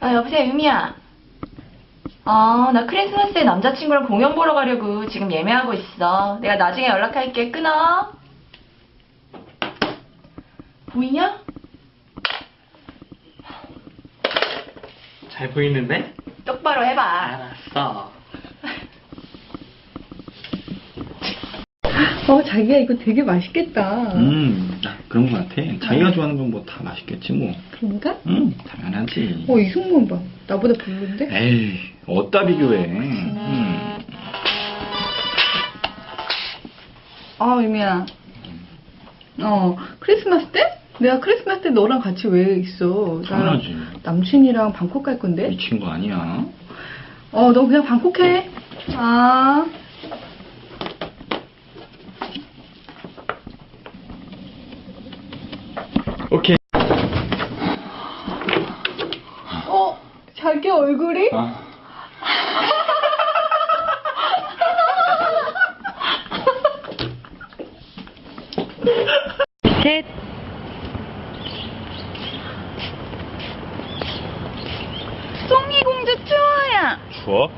아, 여보세요, 유미야. 어, 나 크리스마스에 남자친구랑 공연 보러 가려고 지금 예매하고 있어. 내가 나중에 연락할게. 끊어. 보이냐? 잘 보이는데? 똑바로 해봐. 알았어. 어, 자기야, 이거 되게 맛있겠다. 음, 아, 그런 것 같아. 자기가 좋아하는 건 뭐 다 맛있겠지, 뭐. 그런가? 음, 당연하지. 어, 이 속만 봐. 나보다 별론데? 에이, 어디다 비교해. 음. 아, 유미야. 어, 크리스마스 때? 내가 크리스마스 때 너랑 같이 왜 있어? 나 당연하지. 남친이랑 방콕 갈 건데? 미친 거 아니야. 어, 너 그냥 방콕 해. 아. 오케이. 어, 자기 얼굴이? 아. 셋. 송이공주 추워야. 추워?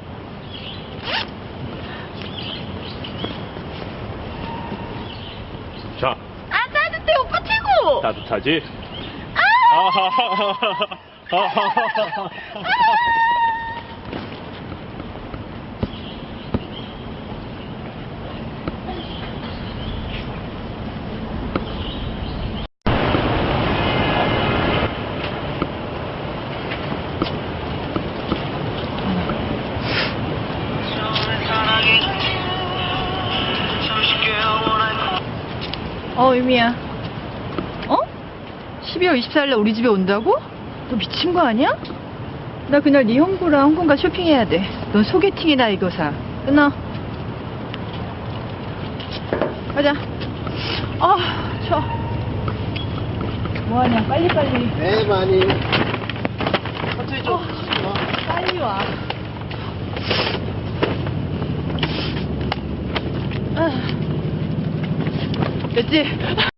자, 아, 따뜻해, 오빠 최고! 따뜻하지? 어, 유미야. 어? 12월 24일날 우리 집에 온다고? 너 미친 거 아니야? 나 그날 네 형부랑 홍콩 가 쇼핑해야 돼. 넌 소개팅이나 이거 사. 끊어. 가자. 아, 저. 뭐하냐, 빨리빨리. 네, 많이. 천천히 좀. 어, 빨리 와. 아. 됐지?